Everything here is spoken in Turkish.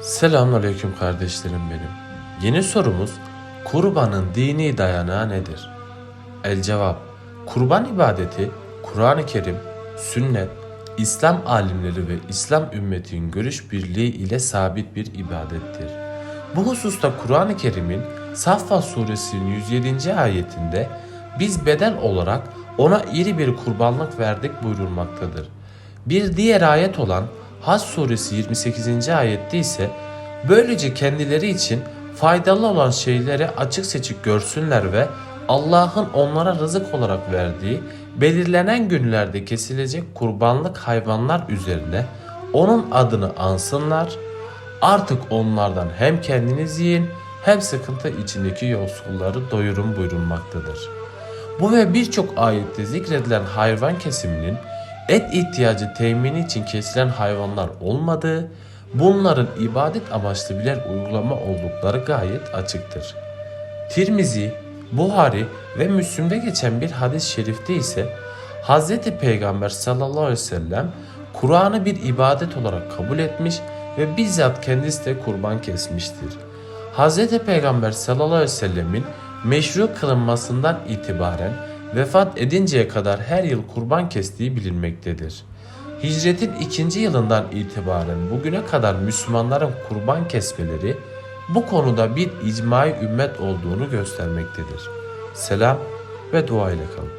Selamünaleyküm kardeşlerim benim. Yeni sorumuz kurbanın dini dayanağı nedir? El cevap Kurban ibadeti Kur'an-ı Kerim, sünnet, İslam alimleri ve İslam ümmetinin görüş birliği ile sabit bir ibadettir. Bu hususta Kur'an-ı Kerim'in Saffat suresinin 107. ayetinde biz bedel olarak ona iri bir kurbanlık verdik buyurulmaktadır. Bir diğer ayet olan Hac suresi 28. ayette ise böylece kendileri için faydalı olan şeyleri açık seçik görsünler ve Allah'ın onlara rızık olarak verdiği belirlenen günlerde kesilecek kurbanlık hayvanlar üzerine onun adını ansınlar. Artık onlardan hem kendiniz yiyin hem sıkıntı içindeki yolsuzları doyurun buyurulmaktadır. Bu ve birçok ayette zikredilen hayvan kesiminin et ihtiyacı temini için kesilen hayvanlar olmadığı, bunların ibadet amaçlı birer uygulama oldukları gayet açıktır. Tirmizi, Buhari ve Müslim'de geçen bir hadis-i şerifte ise Hz. Peygamber sallallahu aleyhi ve sellem Kur'an'ı bir ibadet olarak kabul etmiş ve bizzat kendisi de kurban kesmiştir. Hz. Peygamber sallallahu aleyhi ve sellemin meşru kılınmasından itibaren vefat edinceye kadar her yıl kurban kestiği bilinmektedir. Hicretin ikinci yılından itibaren bugüne kadar Müslümanların kurban kesmeleri bu konuda bir icmai ümmet olduğunu göstermektedir. Selam ve dua ile kalın.